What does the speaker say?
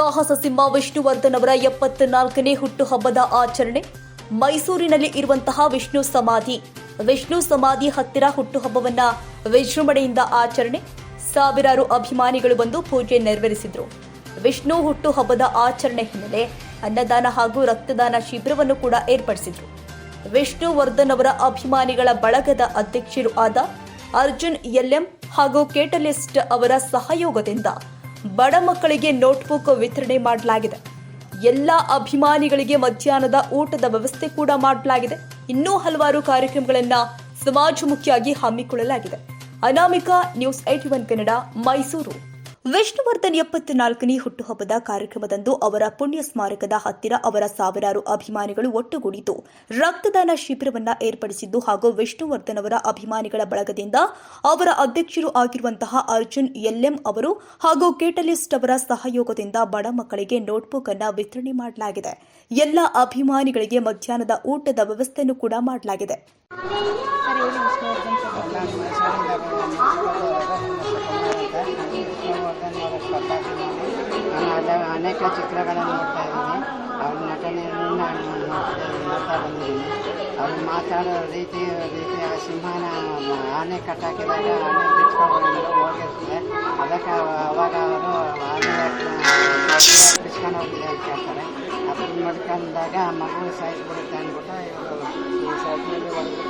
ಸಾಹಸ ಸಿಂಹ ವಿಷ್ಣುವರ್ಧನ್ ಅವರ ಎಪ್ಪತ್ನಾಲ್ಕನೇ ಹುಟ್ಟುಹಬ್ಬದ ಆಚರಣೆ, ಮೈಸೂರಿನಲ್ಲಿ ಇರುವಂತಹ ವಿಷ್ಣು ಸಮಾಧಿ. ವಿಷ್ಣು ಸಮಾಧಿ ಹತ್ತಿರ ಹುಟ್ಟುಹಬ್ಬವನ್ನ ವಿಜೃಂಭಣೆಯಿಂದ ಆಚರಣೆ, ಸಾವಿರಾರು ಅಭಿಮಾನಿಗಳು ಬಂದು ಪೂಜೆ ನೆರವೇರಿಸಿದ್ರು. ವಿಷ್ಣು ಹುಟ್ಟುಹಬ್ಬದ ಆಚರಣೆ ಹಿನ್ನೆಲೆ ಅನ್ನದಾನ ಹಾಗೂ ರಕ್ತದಾನ ಶಿಬಿರವನ್ನು ಕೂಡ ಏರ್ಪಡಿಸಿದ್ರು. ವಿಷ್ಣುವರ್ಧನ್ ಅವರ ಅಭಿಮಾನಿಗಳ ಬಳಗದ ಅಧ್ಯಕ್ಷರು ಆದ ಅರ್ಜುನ್ ಎಲ್ಎಂ ಹಾಗೂ ಕೇಟಲಿಸ್ಟ್ ಅವರ ಸಹಯೋಗದಿಂದ ಬಡ ಮಕ್ಕಳಿಗೆ ನೋಟ್ಬುಕ್ ವಿತರಣೆ ಮಾಡಲಾಗಿದೆ. ಎಲ್ಲ ಅಭಿಮಾನಿಗಳಿಗೆ ಮಧ್ಯಾಹ್ನದ ಊಟದ ವ್ಯವಸ್ಥೆ ಕೂಡ ಮಾಡಲಾಗಿದೆ. ಇನ್ನೂ ಹಲವಾರು ಕಾರ್ಯಕ್ರಮಗಳನ್ನು ಸಮಾಜಮುಖಿಯಾಗಿ ಹಮ್ಮಿಕೊಳ್ಳಲಾಗಿದೆ. Anamika news AT one Kannada Mysuru. Vishnuvardhan ಎಪ್ಪತ್ನಾಲ್ಕನೇ ಹುಟ್ಟುಹಬ್ಬದ ಕಾರ್ಯಕ್ರಮದಂದು ಅವರ ಪುಣ್ಯ ಸ್ಮಾರಕದ ಹತ್ತಿರ ಅವರ ಸಾವಿರಾರು ಅಭಿಮಾನಿಗಳು ಒಟ್ಟುಗೂಡಿದ್ದು, ರಕ್ತದಾನ ಶಿಬಿರವನ್ನು ಏರ್ಪಡಿಸಿದ್ದು ಹಾಗೂ ವಿಷ್ಣುವರ್ಧನ್ ಅವರ ಅಭಿಮಾನಿಗಳ ಬಳಗದಿಂದ ಅವರ ಅಧ್ಯಕ್ಷರು ಆಗಿರುವಂತಹ ಅರ್ಜುನ್ ಎಲ್ಎಂ ಅವರು ಹಾಗೂ ಕೇಟಲಿಸ್ಟ್ ಅವರ ಸಹಯೋಗದಿಂದ ಬಡ ಮಕ್ಕಳಿಗೆ ನೋಟ್ಬುಕ್ ಅನ್ನು ವಿತರಣೆ ಮಾಡಲಾಗಿದೆ. ಎಲ್ಲ ಅಭಿಮಾನಿಗಳಿಗೆ ಮಧ್ಯಾಹ್ನದ ಊಟದ ವ್ಯವಸ್ಥೆಯನ್ನು ಕೂಡ ಮಾಡಲಾಗಿದೆ. ನಾನು ಅನೇಕ ಚಿತ್ರಗಳನ್ನು ನೋಡ್ತಾ ಇದ್ದೀನಿ. ಅವ್ರ ನಟನೆಯನ್ನು ನಾನು ನೋಡ್ತಾ ಬಂದಿದ್ದೀನಿ. ಅವ್ರು ಮಾತಾಡೋ ರೀತಿ ಆ ಸಿಂಹನ ಆನೆ ಕಟ್ಟಾಕಿದಾಗ ಆನೆ ಬಿಚ್ಕೊಂಡು ಹೋಗಿರ್ತದೆ ಅದಕ್ಕೆ ಅವಾಗ ಅವರು ಆನೆ ಬಿಚ್ಕೊಂಡು ಹೋಗಿದೆ ಅಂತ ಹೇಳ್ತಾರೆ. ಅದನ್ನ ನೋಡ್ಕೊಂಡಾಗ ಮಗು ಸಾಯಿಸ್ಬಿಡುತ್ತೆ ಅಂದ್ಬಿಟ್ಟು ಇವರು ಈ ಸೈಡ್ನಲ್ಲಿ ಹೊಡೆದಿರ್ತಾರೆ